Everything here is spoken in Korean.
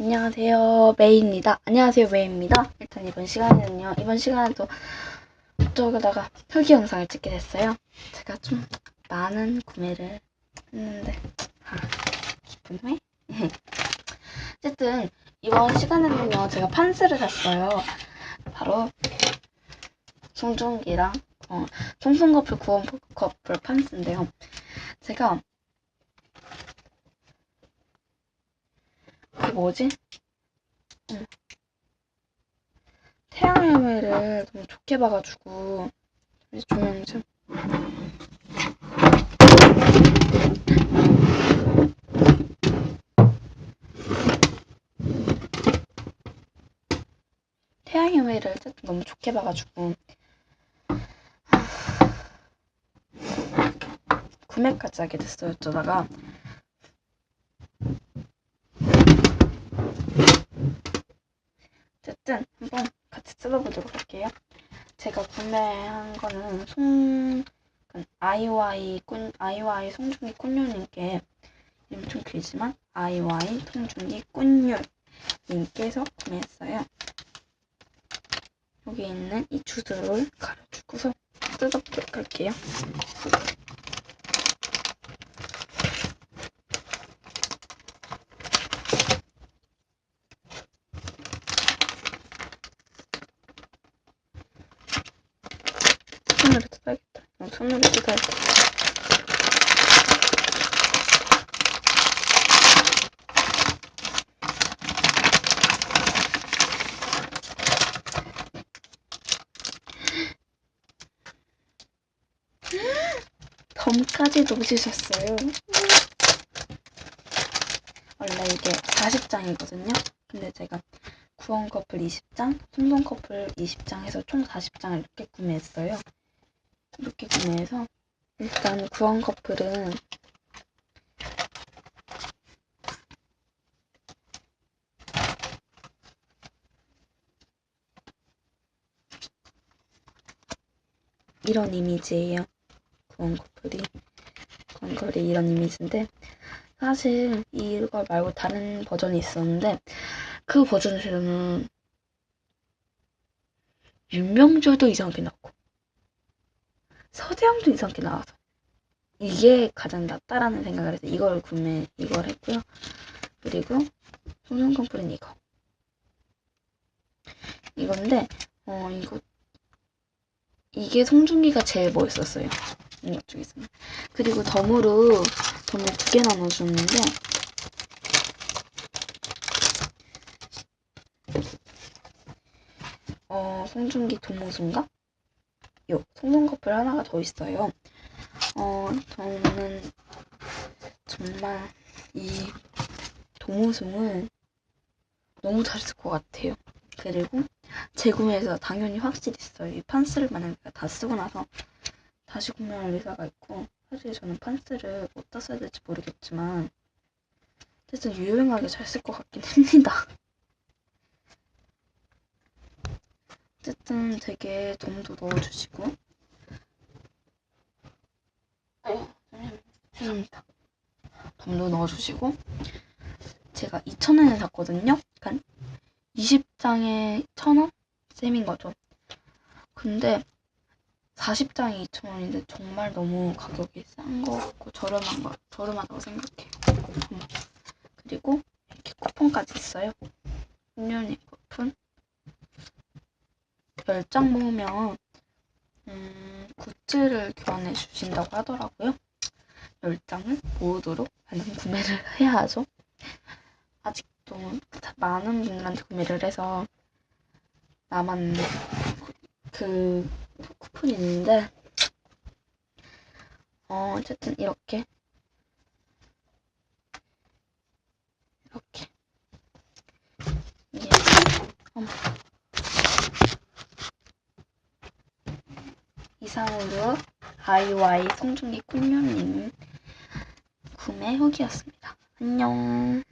안녕하세요. 메이입니다. 안녕하세요. 메이입니다. 일단 이번 시간에는요. 이번 시간에도 저기다가 흑기 영상을 찍게 됐어요. 제가 좀 많은 구매를 했는데 아, 기분해? 어쨌든 이번 시간에는요. 제가 판스를 샀어요. 바로 송중기랑 어, 송송커플 구원 커플 판스인데요. 제가 뭐지? 응. 태양열매를 너무 좋게 봐가지고 이 조명 좀 태양열매를 어쨌든 너무 좋게 봐가지고 구매까지 하게 됐어요. 어쩌다가 어쨌든 한번 같이 뜯어보도록 할게요. 제가 구매한 거는 송 아이와이 꾼 아이와이 송중기 꾼유님께 이름 좀 길지만 아이와이 송중기 꾼유님께서 구매했어요. 여기 있는 이 주소를 가려주고서 뜯어보도록 할게요. 손으로 뜯어야겠다. 어, 손으로 뜯어야겠다. 덤까지 놓으셨어요. 원래 이게 40장이거든요. 근데 제가 구원 커플 20장, 송송 커플 20장 해서 총 40장을 이렇게 구매했어요. 이렇게 구매해서 일단 구원 커플은 이런 이미지예요. 구원 커플이 커플이 이런 이미지인데 사실 이걸 말고 다른 버전이 있었는데 그 버전에서는 윤명주도 이상하게 나왔고 서재형도 이상하게 나와서 이게 가장 낫다라는 생각을 해서 이걸 구매 이걸 했고요. 그리고 송송 컴플은 이거 이건데 어 이거 이게 송중기가 제일 멋있었어요. 이것 중에서는 그리고 덤으로 덤을 두 개나 넣어줬는데 어 송중기 도무순가? 요 송송 커플 하나가 더 있어요. 어 저는 정말 이 도무송을 너무 잘 쓸 것 같아요. 그리고 재구매해서 당연히 확실히 있어요. 이 판스를 만약에 다 쓰고 나서 다시 구매할 의사가 있고 사실 저는 판스를 어디다 써야 될지 모르겠지만 어쨌든 유용하게 잘 쓸 것 같긴 합니다. 어쨌든 되게 덤도 넣어주시고 죄송합니다. 덤도 넣어주시고 제가 2,000원에 샀거든요. 그러니까 20장에 1,000원? 셈인 거죠. 근데 40장이 2,000원인데 정말 너무 가격이 싼 거 같고 저렴한 거, 저렴하다고 생각해요. 음. 그리고 이렇게 쿠폰까지 있어요. 1년이 쿠폰. 10장 모으면 음, 굿즈를 교환해 주신다고 하더라고요. 10장을 모으도록 하는 구매를 해야 하죠. 아직도 많은 분들한테 구매를 해서 남았는 그 쿠폰이 있는데 어, 어쨌든 이렇게 이게 어머. 이상으로 아이와이 송중기 꿀면님 구매 후기였습니다. 안녕.